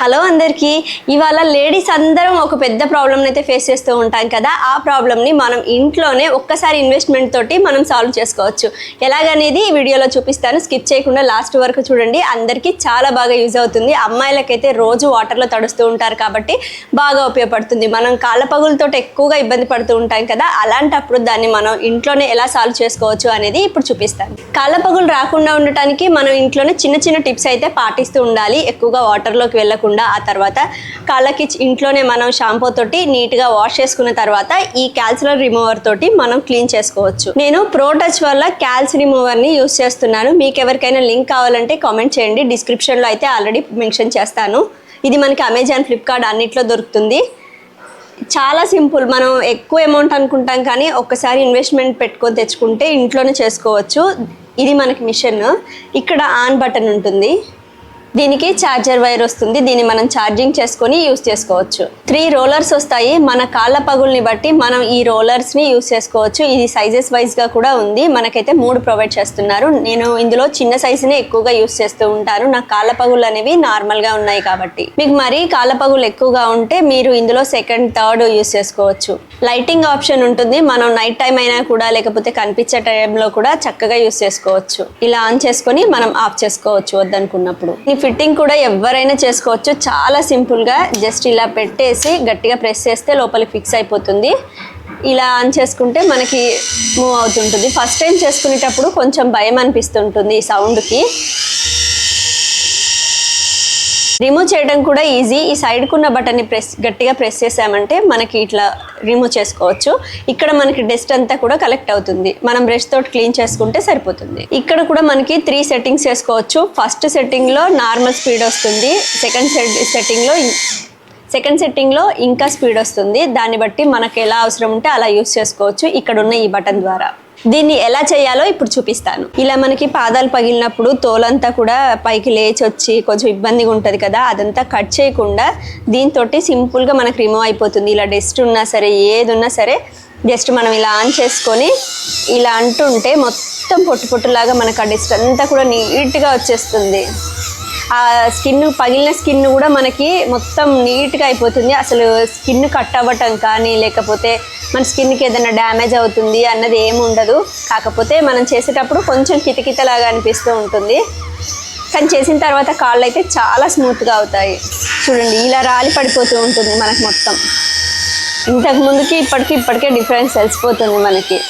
Hello అందరికీ. ఇవాళ ladies అందరం ఒక పెద్ద ప్రాబ్లమ్ అయితే ఫేస్ చేస్తూ ఉంటాం కదా. ఆ ప్రాబ్లమ్ని మనం ఇంట్లోనే ఒక్కసారి ఇన్వెస్ట్మెంట్ తోటి మనం సాల్వ్ చేసుకోవచ్చు. ఎలాగనేది ఈ వీడియోలో చూపిస్తాను. స్కిప్ చేయకుండా లాస్ట్ వరకు చూడండి. అందరికీ చాలా బాగా యూజ్ అవుతుంది. అమ్మాయిలకైతే రోజు వాటర్లో తడుస్తూ ఉంటారు కాబట్టి బాగా ఉపయోగపడుతుంది. మనం కాళ్ళ పగులతో ఎక్కువగా ఇబ్బంది పడుతూ ఉంటాం కదా. అలాంటప్పుడు దాన్ని మనం ఇంట్లోనే ఎలా సాల్వ్ చేసుకోవచ్చు అనేది ఇప్పుడు చూపిస్తాను. కాళ్ళ పగులు రాకుండా ఉండటానికి మనం ఇంట్లోనే చిన్న చిన్న టిప్స్ అయితే పాటిస్తూ ఉండాలి. ఎక్కువగా వాటర్లోకి వెళ్ళకుండా ఆ తర్వాత కాళ్ళకి ఇంట్లోనే మనం షాంపూ తోటి నీట్గా వాష్ చేసుకున్న తర్వాత ఈ క్యాల్సిలర్ రిమూవర్ తోటి మనం క్లీన్ చేసుకోవచ్చు. నేను ప్రోటచ్ వల్ల క్యాల్స్ రిమూవర్ని యూస్ చేస్తున్నాను. మీకు ఎవరికైనా లింక్ కావాలంటే కామెంట్ చేయండి. డిస్క్రిప్షన్లో అయితే ఆల్రెడీ మెన్షన్ చేస్తాను. ఇది మనకి అమెజాన్ ఫ్లిప్కార్ట్ అన్నిట్లో దొరుకుతుంది. చాలా సింపుల్. మనం ఎక్కువ అమౌంట్ అనుకుంటాం కానీ ఒక్కసారి ఇన్వెస్ట్మెంట్ పెట్టుకొని తెచ్చుకుంటే ఇంట్లోనే చేసుకోవచ్చు. ఇది మనకి మిషన్. ఇక్కడ ఆన్ బటన్ ఉంటుంది. దీనికి ఛార్జర్ వైర్ వస్తుంది. దీన్ని మనం ఛార్జింగ్ చేసుకొని యూస్ చేసుకోవచ్చు. త్రీ రోలర్స్ వస్తాయి. మన కాళ్ళ పగుల్ని బట్టి మనం ఈ రోలర్స్ని యూస్ చేసుకోవచ్చు. ఇది సైజెస్ వైజ్గా కూడా ఉంది. మనకైతే మూడు ప్రొవైడ్ చేస్తున్నారు. నేను ఇందులో చిన్న సైజునే ఎక్కువగా యూస్ చేస్తూ ఉంటాను. నా కాళ్ళ పగులు అనేవి నార్మల్గా ఉన్నాయి కాబట్టి. మీకు మరీ కాళ్ళ పగులు ఎక్కువగా ఉంటే మీరు ఇందులో సెకండ్ థర్డ్ యూస్ చేసుకోవచ్చు. లైటింగ్ ఆప్షన్ ఉంటుంది. మనం నైట్ టైం అయినా కూడా లేకపోతే కనిపించే టైంలో కూడా చక్కగా యూస్ చేసుకోవచ్చు. ఇలా ఆన్ చేసుకొని మనం ఆఫ్ చేసుకోవచ్చు వద్దనుకున్నప్పుడు. ఫిట్టింగ్ కూడా ఎవరైనా చేసుకోవచ్చు. చాలా సింపుల్గా జస్ట్ ఇలా పెట్టేసి గట్టిగా ప్రెస్ చేస్తే లోపలికి ఫిక్స్ అయిపోతుంది. ఇలా ఆన్ చేసుకుంటే మనకి మూవ్ అవుతుంటుంది. ఫస్ట్ టైం చేసుకునేటప్పుడు కొంచెం భయం అనిపిస్తుంటుంది ఈ సౌండ్కి రిమూవ్ చేయడం కూడా ఈజీ ఈ సైడ్కున్న బటన్ని ప్రెస్ గట్టిగా ప్రెస్ చేసామంటే మనకి ఇట్లా రిమూవ్ చేసుకోవచ్చు. ఇక్కడ మనకి డస్ట్ అంతా కూడా కలెక్ట్ అవుతుంది. మనం బ్రష్ తోటి క్లీన్ చేసుకుంటే సరిపోతుంది. ఇక్కడ కూడా మనకి త్రీ సెట్టింగ్స్ చేసుకోవచ్చు. ఫస్ట్ సెట్టింగ్లో నార్మల్ స్పీడ్ వస్తుంది. సెకండ్ సెట్టింగ్లో సెకండ్ సెట్టింగ్లో ఇంకా స్పీడ్ వస్తుంది. దాన్ని బట్టి మనకు ఎలా అవసరం ఉంటే అలా యూస్ చేసుకోవచ్చు. ఇక్కడ ఉన్న ఈ బటన్ ద్వారా. దీన్ని ఎలా చేయాలో ఇప్పుడు చూపిస్తాను. ఇలా మనకి పాదాలు పగిలినప్పుడు తోలంతా కూడా పైకి లేచి వచ్చి కొంచెం ఇబ్బందిగా ఉంటుంది కదా అదంతా కట్ చేయకుండా దీంతో సింపుల్గా మనకు రిమూవ్ అయిపోతుంది. ఇలా డస్ట్ ఉన్నా సరే ఏది ఉన్నా సరే జస్ట్ మనం ఇలా ఆన్ చేసుకొని ఇలా అంటుంటే మొత్తం పొట్టు పొట్టులాగా మనకు ఆ డస్ట్ అంతా కూడా నీట్గా వచ్చేస్తుంది. ఆ స్కిన్ పగిలిన స్కిన్ కూడా మనకి మొత్తం నీట్గా అయిపోతుంది. అసలు స్కిన్ కట్ అవ్వటం కానీ లేకపోతే మన స్కిన్కి ఏదైనా డ్యామేజ్ అవుతుంది అన్నది ఏమి ఉండదు. కాకపోతే మనం చేసేటప్పుడు కొంచెం కితకితలాగా అనిపిస్తూ ఉంటుంది. కానీ చేసిన తర్వాత కాళ్ళు అయితే చాలా స్మూత్గా అవుతాయి. చూడండి ఇలా రాలి పడిపోతూ ఉంటుంది మనకు మొత్తం. ఇంతకు ముందుకి ఇప్పటికి ఇప్పటికే డిఫరెన్స్ తెలిసిపోతుంది మనకి.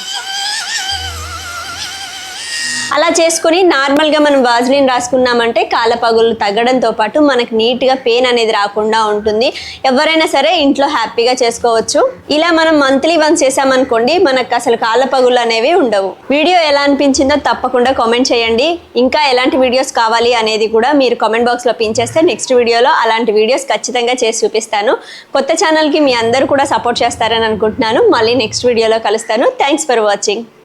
అలా చేసుకుని నార్మల్గా మనం వాజ్లిన్ రాసుకున్నామంటే కాళ్ళ పగులు తగ్గడంతో పాటు మనకు నీట్గా పెయిన్ అనేది రాకుండా ఉంటుంది. ఎవరైనా సరే ఇంట్లో హ్యాపీగా చేసుకోవచ్చు. ఇలా మనం మంత్లీ వన్స్ చేసామనుకోండి మనకు అసలు కాళ్ళ పగులు అనేవి ఉండవు. వీడియో ఎలా అనిపించిందో తప్పకుండా కామెంట్ చేయండి. ఇంకా ఎలాంటి వీడియోస్ కావాలి అనేది కూడా మీరు కామెంట్ బాక్స్లో పించేస్తే నెక్స్ట్ వీడియోలో అలాంటి వీడియోస్ ఖచ్చితంగా చేసి చూపిస్తాను. కొత్త ఛానల్కి మీ అందరూ కూడా సపోర్ట్ చేస్తారని అనుకుంటున్నాను. మళ్ళీ నెక్స్ట్ వీడియోలో కలుస్తాను. Thanks for watching